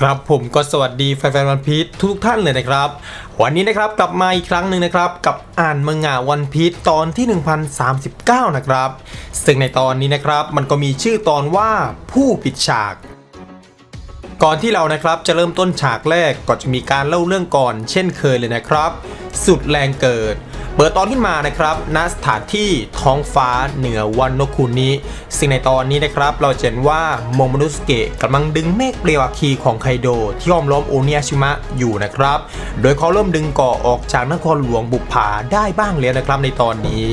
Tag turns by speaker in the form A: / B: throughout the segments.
A: ครับผมก็สวัสดีแฟนๆวันพีชทุกท่านเลยนะครับ วันนี้นะครับกลับมาอีกครั้งหนึ่งนะครับ กับอ่านมังงะวันพีชตอนที่ 1039 นะครับ ซึ่งในตอนนี้นะครับมันก็มีชื่อตอนว่าผู้ปิดฉาก ก่อนที่เรานะครับจะเริ่มต้นฉากแรกก็จะมีการเล่าเรื่องก่อน เช่นเคยเลยนะครับ สุดแรงเกิด เปิดตอนขึ้นมานะครับณสถานที่ท้องฟ้าเหนือวันโนคุนิซึ่งในตอนนี้นะครับเราเห็นว่าโมโมนุสเกะกำลังดึงเมฆเปลวอัคคีของไคโดที่ล้อมล้อมโอเนียชิมะอยู่นะครับ โดยเขาเริ่มดึงเกาะออกจากนครหลวงบุปผาได้บ้างแล้วนะครับในตอนนี้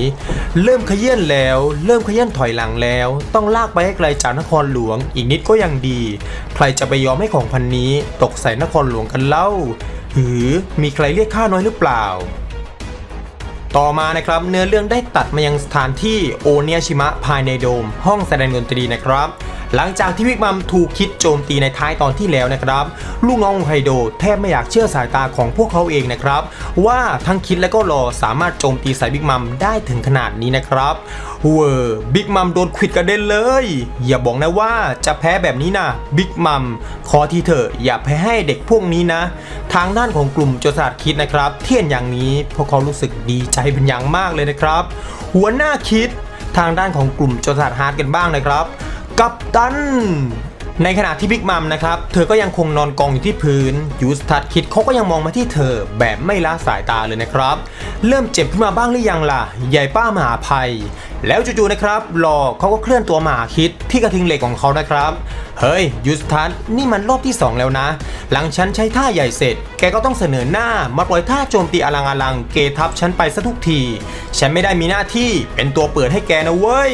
A: เริ่มขยื่นแล้ว เริ่มขยื่นถอยหลังแล้ว ต้องลากไปให้ไกลจากนครหลวงอีกนิดก็ยังดี ใครจะไปยอมให้ของพันนี้ ตกใส่นครหลวงกันเล่าหือมีใครเรียกข้าน้อยหรือเปล่า ต่อมานะครับเนื้อเรื่องได้ตัดมายังสถานที่โอเนียชิมะภายในโดม ห้องแสดงดนตรีนะครับ หลังจากที่วิกมัมถูกคิดโจมตีในท้ายตอนที่แล้วนะครับ ลูกน้ององไฮโดแทบไม่อยากเชื่อสายตาของพวกเขาเองนะครับ ว่าทั้งคิดและก็รอสามารถโจมตีสายวิกมัมได้ถึงขนาดนี้นะครับ เวอร์บิ๊กมัมโดนขิดกระเด็นเลย อย่าบอกนะว่าจะแพ้แบบนี้นะบิ๊กมัมขอทีเถอะอย่าแพ้ให้เด็กพวกนี้นะ ทางด้านของกลุ่มโจรสลัดคิดนะครับ เที่ยนอย่างนี้พวกเขารู้สึกดีใจเป็นอย่างมากเลยนะครับ หัวหน้าคิดทางด้านของกลุ่มโจรสลัดฮาร์ดกันบ้างนะครับ กัปตัน ในขณะที่บิ๊กมัมนะครับ เธอก็ยังคงนอนกองอยู่ที่พื้น ยูสทัดคิดเขาก็ยังมองมาที่เธอแบบไม่ละสายตาเลยนะครับ เริ่มเจ็บขึ้นมาบ้างหรือยังล่ะ ใหญ่ป้ามหาภัย แล้วจู่ๆนะครับรอเขาก็เคลื่อนตัวมาหาคิดที่กระทิงเหล็กของเขานะครับ เฮ้ยยูสทัดนี่มันรอบที่ 2 แล้วนะ หลังฉันใช้ท่าใหญ่เสร็จ แกก็ต้องเสนอหน้ามาปล่อยท่าโจมตีอลังอลังเกทับฉันไปซะทุกที ฉันไม่ได้มีหน้าที่เป็นตัวเปิดให้แกนะเว้ย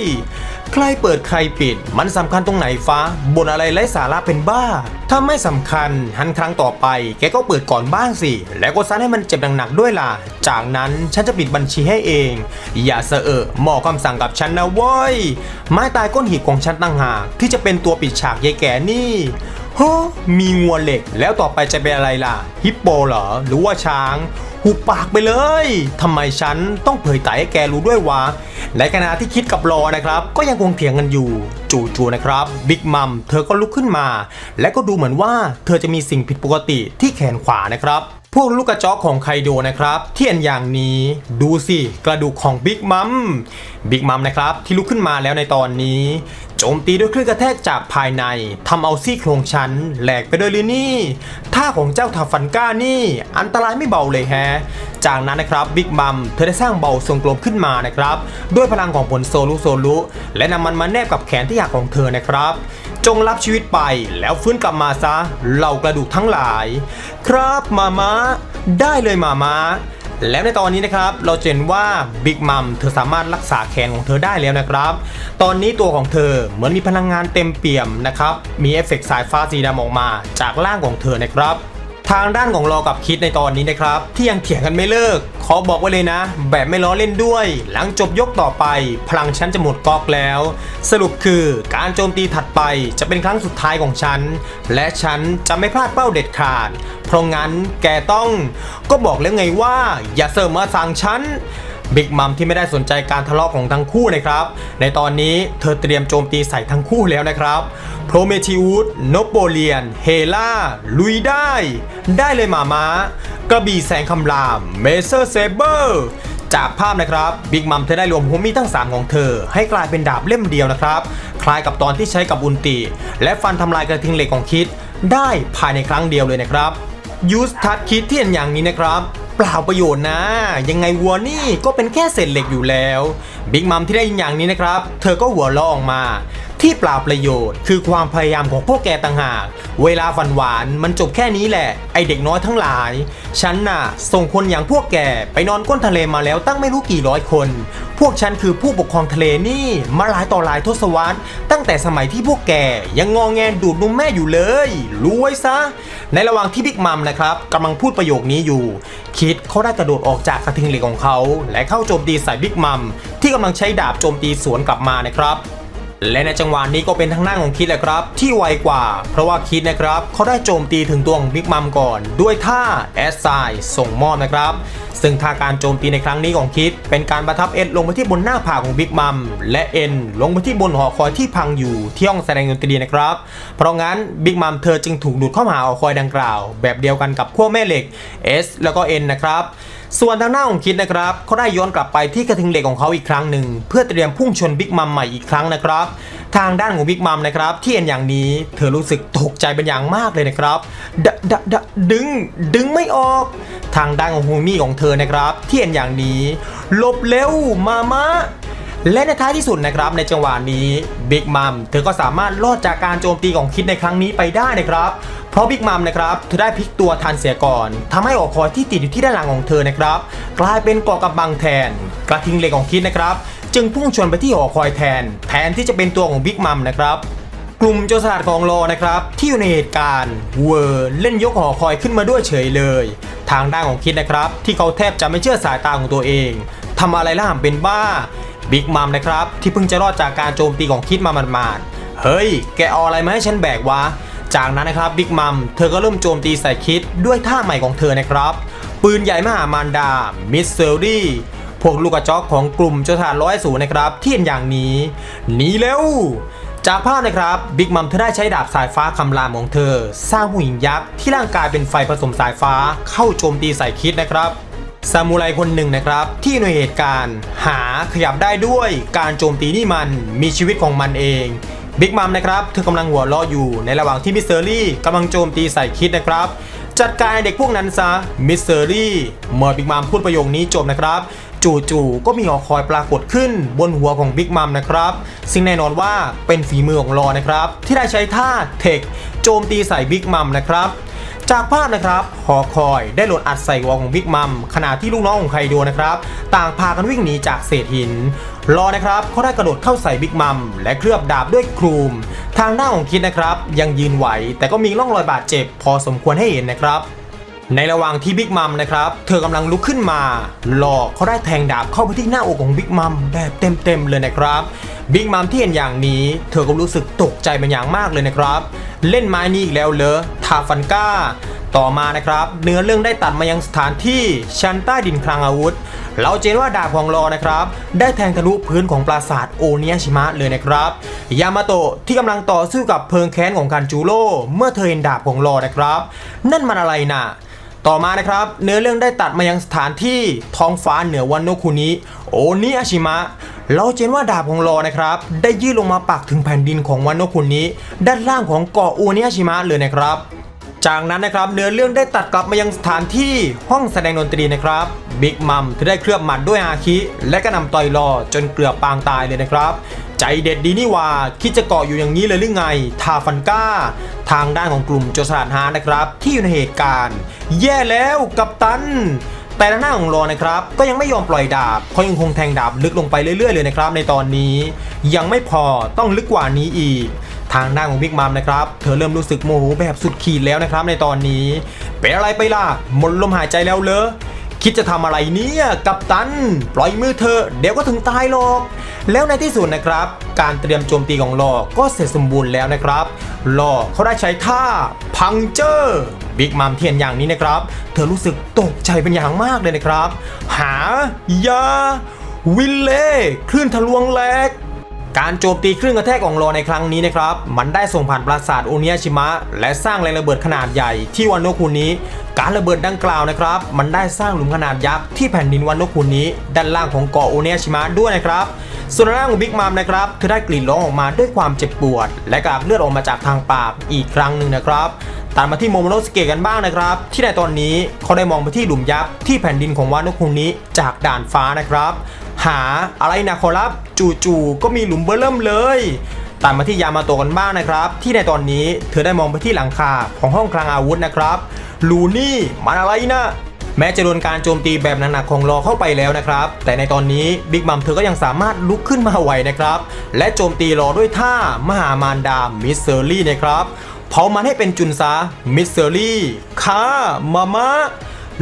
A: ใครเปิดใครปิด มันสำคัญตรงไหนฟ้าบนอะไรไร้สาระเป็นบ้า ถ้าไม่สำคัญหันครั้งต่อไป แกก็เปิดก่อนบ้างสิ แล้วก็ซัดให้มันเจ็บหนักๆด้วยล่ะ จากนั้นฉันจะปิดบัญชีให้เอง อย่าเสอะเอะหมอคำสั่งกับฉันนะเว้ยไม้ตายก้นหีบของฉันต่างหากที่จะเป็นตัวปิดฉากยายแก่นี่ฮะมีงัวเหล็กแล้วต่อไปจะเป็นอะไรล่ะ ฮิปโปเหรอหรือว่าช้าง หุบปากไปเลยทำไมฉันต้องเผยไตให้แกรู้ด้วยวะและขณะที่คิดกับรอนะครับ ก็ยังคงเถียงกันอยู่จู่ๆนะครับบิ๊กมัมเธอก็ลุกขึ้นมา และก็ดูเหมือนว่าเธอจะมีสิ่งผิดปกติที่แขนขวานะครับพวกลูกกระจอกของไคโดนะครับที่เห็นอย่างนี้ ดูสิ กระดูกของบิ๊กมัม บิ๊กมัมนะครับที่ลุกขึ้นมาแล้วในตอนนี้ โจมตีด้วยคลื่นกระแทกจากภายในทำเอาซี่โครงชั้นแหลกไปด้วยเลยนี่ท่าของเจ้าทาฟันก้านี่อันตรายไม่เบาเลยแฮะจากนั้นนะครับบิ๊กมัมเธอได้สร้างเบาทรงกลมขึ้นมานะครับด้วยพลังของผลโซลุโซลุและนำมันมาแนบกับแขนที่หักของเธอนะครับ จงรับชีวิตไปแล้วฟื้นกลับมาซะเหล่ากระดูกทั้งหลาย ครับมามาได้เลยมามา แล้วในตอนนี้นะครับเราเห็นว่าบิ๊กมัมเธอสามารถรักษาแขนของเธอได้แล้วนะครับ ตอนนี้ตัวของเธอเหมือนมีพลังงานเต็มเปี่ยมนะครับ มีเอฟเฟกต์สายฟ้าสีดำออกมาจากร่างของเธอนะครับ ทางด้านของรอกับคิดในตอนนี้นะครับที่ยังเถียงกันไม่เลิกขอบอกไว้เลยนะ แบบไม่ล้อเล่นด้วย หลังจบยกต่อไป พลังฉันจะหมดก๊อกแล้ว สรุปคือการโจมตีถัดไปจะเป็นครั้งสุดท้ายของฉัน และฉันจะไม่พลาดเป้าเด็ดขาด เพราะงั้นแกต้อง ก็บอกแล้วไงว่า อย่าเสริมมาสั่งฉัน บิ๊กมัมที่ไม่ได้สนใจการทะเลาะของทั้งคู่นะครับ ในตอนนี้เธอเตรียมโจมตีใส่ทั้งคู่แล้วนะครับโพรเมทิอุสโนโปเลียน เฮล่า ลุยได้ ได้เลยหมาม้ากระบี่แสงคำรามเมเซอร์เซเบอร์จากภาพนะครับบิ๊กมัมเธอได้รวมหัวมีดทั้ง 3 ของเธอ ให้กลายเป็นดาบเล่มเดียวนะครับ คล้ายกับตอนที่ใช้กับอุนติและฟันทำลายกระทิงเหล็กของคิด ได้ภายในครั้งเดียวเลยนะครับยูสทัดคิดที่เห็นอย่างนี้นะครับ เปล่าประโยชน์นะ ยังไงวัวนี่ก็เป็นแค่เศษเหล็กอยู่แล้วบิ๊กมัมที่ได้ยินอย่างนี้นะครับ เธอก็หัวเราะออกมา ที่เปล่าประโยชน์ คือความพยายามของพวกแกต่างหาก เวลาฝันหวานมันจบแค่นี้แหละ ไอเด็กน้อยทั้งหลาย ฉันน่ะ ส่งคนอย่างพวกแกไปนอนก้นทะเลมาแล้วตั้งไม่รู้กี่ร้อยคน พวกฉันคือผู้ปกครองทะเลนี่มาหลายต่อหลายทศวรรษตั้งแต่สมัยที่พวกแกยังงองแงดูดนมแม่อยู่เลยรู้ไว้ซะ ในระหว่างที่บิ๊กมัมนะครับกำลังพูดประโยคนี้อยู่ คิดเขาได้กระโดดออกจากกระทิงเหล็กของเขา และเข้าโจมตีใส่บิ๊กมัมที่กำลังใช้ดาบโจมตีสวนกลับมานะครับ และในจังหวะนี้ก็เป็นทางหน้าของคิดแหละครับ ที่ไวกว่า เพราะว่าคิดนะครับเขาได้โจมตีถึงตัวของบิ๊กมัมก่อน ด้วยท่าแอสไซส่งมอบนะครับ ซึ่งท่าการโจมตีในครั้งนี้ของคิด เป็นการประทับเอ็นลงไปที่บนหน้าผากของบิ๊กมัมและเอ็นลงไปที่บนหอคอยที่พังอยู่ที่ห้องแสดงดนตรีนะครับ เพราะงั้นบิ๊กมัมเธอจึงถูกดูดเข้ามาหาหอคอยดังกล่าว แบบเดียวกันกับขั้วแม่เหล็ก S แล้วก็ N นะครับ ส่วนทางหน้าของคิดนะครับเขาได้ย้อนกลับไปที่กระทิงเหล็กของเขาอีกครั้งหนึ่ง เพื่อเตรียมพุ่งชนบิ๊กมัมใหม่อีกครั้งนะครับ ทางด้านของบิ๊กมัมนะครับ ที่เห็นอย่างนี้เธอรู้สึกตกใจเป็นอย่างมากเลยนะครับดดดดึงดึงไม่ออก ทางด้านของฮูมี่ของเธอนะครับ ที่เห็นอย่างนี้หลบเร็วมามะและในท้ายที่สุดนะครับในจังหวะนี้บิ๊กมัมเธอก็สามารถรอดจากการโจมตีของคิดในครั้งนี้ไปได้นะครับ ราะบิ๊กมัมนะครับเธอได้พลิกตัวทันเสียก่อนทำให้ออกคอยที่ติดอยู่ที่ด้านหลังของเธอนะครับ กลายเป็นเกาะกำบังแทน กระทิงเหล็กของคิดนะครับ จึงพุ่งชนไปที่หอคอยแทน แทนที่จะเป็นตัวของบิ๊กมัมนะครับกลุ่มโจรสลัดของโลนะครับ ที่อยู่ในเหตุการณ์เวอร์เล่นยกหอคอยขึ้นมาด้วยเฉยเลย ทางด้านของคิดนะครับ ที่เขาแทบจะไม่เชื่อสายตาของตัวเองทำอะไรล่ะเป็นบ้าบิ๊กมัมนะครับ ที่เพิ่งจะรอดจากการโจมตีของคิดมาหมาดๆเฮ้ย แกเอาอะไรมาให้ฉันแบกวะ จากนั้นนะครับบิ๊กมัมเธอก็เริ่มโจมตีใส่คิดด้วยท่าใหม่ของเธอนะครับ ปืนใหญ่มหามารดา มิสเซอรี่พวกลูกกระจอกของกลุ่มโจรสลัดร้อยสูนะครับที่เห็นอย่างนี้หนีเร็วจากภาพนะครับบิ๊กมัมเธอได้ใช้ดาบสายฟ้าคำรามของเธอ สร้างผู้หญิงยักษ์ที่ร่างกายเป็นไฟผสมสายฟ้าเข้าโจมตีใส่คิดนะครับซามูไรคนหนึ่งนะครับ ที่ในเหตุการณ์ หาขยับได้ด้วยการโจมตีนี่มันมีชีวิตของมันเอง บิ๊กมัมนะครับเธอกำลังหัวเรออยู่ในระหว่างที่มิสเซอรี่กำลังโจมตีใส่คิดนะครับ จัดการเด็กพวกนั้นซะมิสเซอรี่เมื่อบิ๊กมัมพูดประโยคนี้จบนะครับจู่ๆก็มีหอคอยปรากฏขึ้นบนหัวของบิ๊กมัมนะครับ ซึ่งแน่นอนว่าเป็นฝีมือของลอนะครับ ที่ได้ใช้ท่าเทคโจมตีใส่บิ๊กมัมนะครับ จากภาพนะครับหอคอยได้หลดอัดใส่หัวของบิ๊กมัมขณะที่ลูกน้องของไคโดนะครับ ต่างพากันวิ่งหนีจากเศษหิน รอนะครับเขาได้กระโดดเข้าใส่บิ๊กมัมและเคลือบดาบด้วยครูม ทางหน้าของคิดนะครับ ยังยืนไหว แต่ก็มีร่องรอยบาดเจ็บ พอสมควรให้เห็นนะครับในระหว่างที่บิ๊กมัมนะครับ เธอกำลังลุกขึ้นมา หลอกเขาได้แทงดาบเข้าไปที่หน้าอกของบิ๊กมัมแบบเต็มๆเลยนะครับ บิ๊กมัมที่เห็นอย่างนี้ เธอก็รู้สึกตกใจเป็นอย่างมากเลยนะครับ เล่นไม้นี้อีกแล้วเหรอทาฟันก้า ต่อมานะครับ เนื้อเรื่องได้ตัดมายังสถานที่ชั้นใต้ดินคลังอาวุธ เราเจนว่าดาบของรอนะครับ ได้แทงทะลุพื้นของปราสาทโอเนียชิมะเลยนะครับ ยามาโตะที่กำลังต่อสู้กับเพลิงแค้นของคันจูโร่เมื่อเธอเห็นดาบของรอนะครับ นั่นมันอะไรน่ะต่อมานะครับ เนื้อเรื่องได้ตัดมายังสถานที่ท้องฟ้าเหนือวันโนคุนิ โอนิอาชิมะ เราเจนว่าดาบของรอนะครับ ได้ยื่นลงมาปักถึงแผ่นดินของวันโนคุนิด้านล่างของเกาะโอนิอาชิมะเลยนะครับ จากนั้นนะครับเนื้อเรื่องได้ตัดกลับมายังสถานที่ห้องแสดงดนตรีนะครับบิ๊กมัมเธอได้เคลือบหมัดด้วยอาคิ และก็นำต่อยรอจนเกลือบปางตายเลยนะครับใจเด็ดดีนี่ว่าคิดจะเกาะอยู่อย่างนี้เลยหรือไง ทาฟันก้า ทางด้านของกลุ่มโจรสลัดฮานะครับ ที่อยู่ในเหตุการณ์ แย่แล้วกับตัน แต่ทานหน้าของรอนะครับก็ยังไม่ยอมปล่อยดาบเขายังคงแทงดาบลึกลงไปเรื่อยๆเลยนะครับในตอนนี้ ยังไม่พอต้องลึกกว่านี้อีก ทางด้านของบิ๊กมัมนะครับเธอเริ่มรู้สึกโมโหแบบสุดขีดแล้วนะครับในตอนนี้ เป็นอะไรไปล่ะหมดลมหายใจแล้วเหรอ คิดจะทำอะไรเนี่ยกับตัน ปล่อยมือเธอ เดี๋ยวก็ถึงตายหรอก แล้วในที่สุดนะครับ การเตรียมโจมตีของลอก็เสร็จสมบูรณ์แล้วนะครับลอเขาได้ใช้ท่าพังเจอร์บิ๊กมัมเทียนอย่างนี้นะครับ เธอรู้สึกตกใจเป็นอย่างมากเลยนะครับ หายาวิลเล่คลื่นทะลวงแหลก การโจมตีเครื่องกระแทกของรอในครั้งนี้นะครับ มันได้ส่งผ่านปราสาทโอเนียชิมะ และสร้างแรงระเบิดขนาดใหญ่ที่วันโนคุนี้ การระเบิดดังกล่าวนะครับ มันได้สร้างหลุมขนาดยักษ์ที่แผ่นดินวันโนคุนี้ ด้านล่างของเกาะโอเนียชิมะด้วยนะครับส่วนทางของบิ๊กมัมนะครับเธอได้กลิ่นร้องออกมาด้วยความเจ็บปวด และกากเลือดออกมาจากทางปากอีกครั้งหนึ่งนะครับ ตัดมาที่โมโมโนสเกะกันบ้างนะครับ ที่ในตอนนี้เขาได้มองไปที่หลุมยักษ์ที่แผ่นดินของวานโนคุนี้จากด่านฟ้านะครับ หาอะไรนะขอรับจู่ๆก็มีหลุมเบอร์เริ่มเลยตัดมาที่ยามาโตะกันบ้างนะครับ ที่ในตอนนี้เธอได้มองไปที่หลังคาของห้องคลังอาวุธนะครับลูนี่มันอะไรนะแม้จะโดนการโจมตีแบบหนักๆของรอเข้าไปแล้วนะครับ แต่ในตอนนี้บิ๊กมัมเธอก็ยังสามารถลุกขึ้นมาไหวนะครับ และโจมตีรอด้วยท่ามหามารดามิสเซอรี่นะครับ เผามันให้เป็นจุนซะมิสเซอรี่ค่ามามะ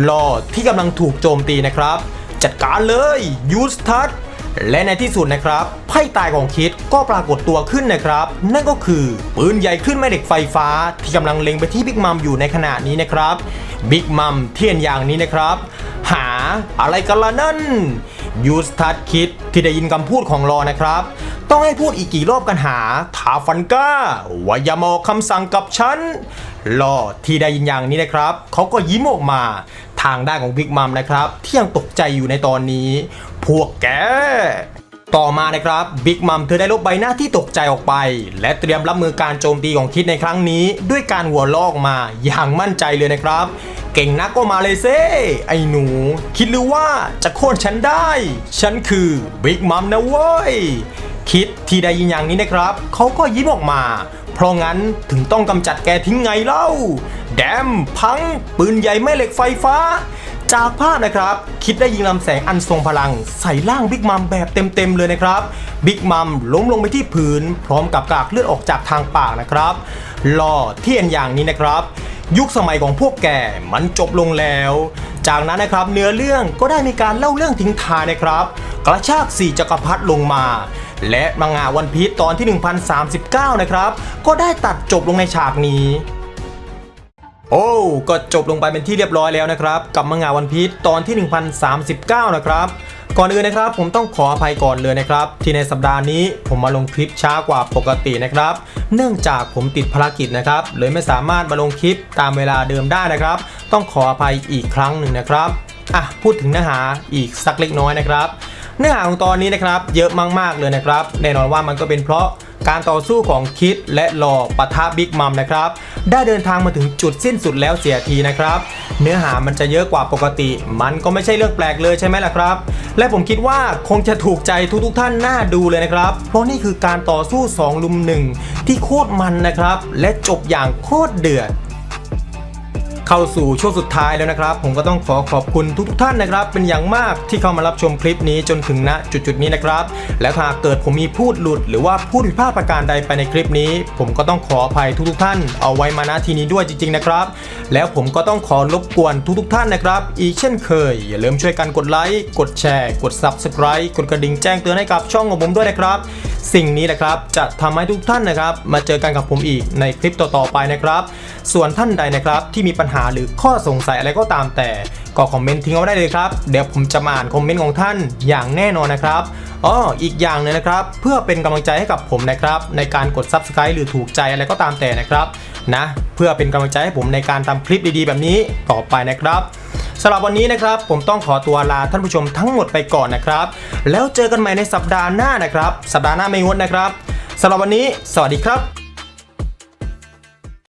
A: รอที่กำลังถูกโจมตีนะครับ จัดการเลยยูสทัตและในที่สุดนะครับไพ่ตายของคิดก็ปรากฏตัวขึ้นนะครับ นั่นก็คือปืนใหญ่ขึ้นแม่เหล็กไฟฟ้า ที่กำลังเล็งไปที่บิ๊กมัมอยู่ในขณะนี้นะครับบิ๊กมัมเทียนอย่างนี้นะครับ หาอะไรกันล่ะนั่น ยูสทัดคิดที่ได้ยินคำพูดของรอนะครับ ต้องให้พูดอีกกี่รอบกันหาทาฟันก้าว่าอย่ามาออกคำสั่งกับฉันรอที่ได้ยินอย่างนี้นะครับเขาก็ยิ้มออกมาทางด้านของบิ๊กมัมนะครับ ที่ยังตกใจอยู่ในตอนนี้ พวกแก ต่อมานะครับบิ๊กมัมเธอได้ลบใบหน้าที่ตกใจออกไป และเตรียมรับมือการโจมตีของคิดในครั้งนี้ ด้วยการหัวลอกมาอย่างมั่นใจเลยนะครับ เก่งนักก็มาเลยเซ่ไอ้หนู คิดหรือว่าจะโค่นฉันได้ ฉันคือบิ๊กมัมนะเว้ยคิดที่ได้ยินอย่างนี้นะครับเขาก็ยิ้มออกมา เพราะงั้นถึงต้องกำจัดแกทิ้งไงเล่า แดมพังปืนใหญ่แม่เหล็กไฟฟ้า จากภาพนะครับ คิดได้ยิงลำแสงอันทรงพลัง ใส่ร่างบิ๊กมัมแบบเต็มๆเลยนะครับ บิ๊กมัมล้มลงไปที่พื้น พร้อมกับกากเลือดออกจากทางปากนะครับล่อเทียนอย่างนี้นะครับ ยุคสมัยของพวกแกมันจบลงแล้ว จากนั้นนะครับเนื้อเรื่องก็ได้มีการเล่าเรื่องทิ้งท้ายนะครับ กระชากสี่จักรพรรดิลงมา และมังงะวันพีชตอนที่ 1039 นะครับ ก็ได้ตัดจบลงในฉากนี้ โอ้ ก็จบลงไปเป็นที่เรียบร้อยแล้วนะครับ กับมังงะวันพีชตอนที่ 1039 นะครับ ก่อนอื่นนะครับ ผมต้องขออภัยก่อนเลยนะครับ ที่ในสัปดาห์นี้ผมมาลงคลิปช้ากว่าปกตินะครับ เนื่องจากผมติดภารกิจนะครับเลยไม่สามารถมาลงคลิปตามเวลาเดิมได้นะครับ ต้องขออภัยอีกครั้งหนึ่งนะครับอะพูดถึงเนื้อหาอีกสักเล็กน้อยนะครับ เนื้อหาของตอนนี้นะครับ เยอะมากๆเลยนะครับ แน่นอนว่ามันก็เป็นเพราะ การต่อสู้ของคิดและหลอปะทะบิ๊กมัมนะครับ ได้เดินทางมาถึงจุดสิ้นสุดแล้วเสียทีนะครับ เนื้อหามันจะเยอะกว่าปกติ มันก็ไม่ใช่เรื่องแปลกเลยใช่ไหมล่ะครับ และผมคิดว่าคงจะถูกใจทุกๆท่านน่าดูเลยนะครับ เพราะนี่คือการต่อสู้2ลุมหนึ่งที่โคตรมันนะครับ และจบอย่างโคตรเดือด เข้าสู่ช่วงสุดท้ายแล้วนะครับ ผมก็ต้องขอขอบคุณทุกๆท่านนะครับ เป็นอย่างมากที่เข้ามารับชมคลิปนี้จนถึงณจุดๆนี้นะครับ และหากเกิดผมมีพูดหลุด หรือว่าพูดผิดพลาดประการใดไปในคลิปนี้ ผมก็ต้องขออภัยทุกๆท่าน เอาไว้มาณทีนี้ด้วยจริงๆนะครับ แล้วผมก็ต้องขอรบกวนทุกๆท่านนะครับ อีกเช่นเคย อย่าลืมช่วยกันกดไลค์กดแชร์ กด Subscribe กดกระดิ่งแจ้งเตือนให้กับช่องของผมด้วยนะครับสิ่งนี้แหละครับจะทำให้ทุกท่านนะครับ มาเจอกันกับผมอีกในคลิปต่อๆไปนะครับ ส่วนท่านใดนะครับที่มีปัญหาหรือข้อสงสัยอะไรก็ตามแต่ก็คอมเมนต์ทิ้งเอาไว้ได้เลยครับ เดี๋ยวผมจะมาอ่านคอมเมนต์ของท่านอย่างแน่นอนนะครับอ๋ออีกอย่างหนึงนะครับ เพื่อเป็นกำลังใจให้กับผมนะครับ ในการกด Subscribe หรือถูกใจอะไรก็ตามแต่นะครับนะเพื่อเป็นกำลังใจให้ผมในการทำคลิปดีๆ แบบนี้ต่อไปนะครับสำหรับวันนี้นะครับ ผมต้องขอตัวลาท่านผู้ชมทั้งหมดไปก่อนนะครับ แล้วเจอกันใหม่ในสัปดาห์หน้านะครับ สัปดาห์หน้าไม่งดนะครับสำหรับวันนี้ สวัสดีครับ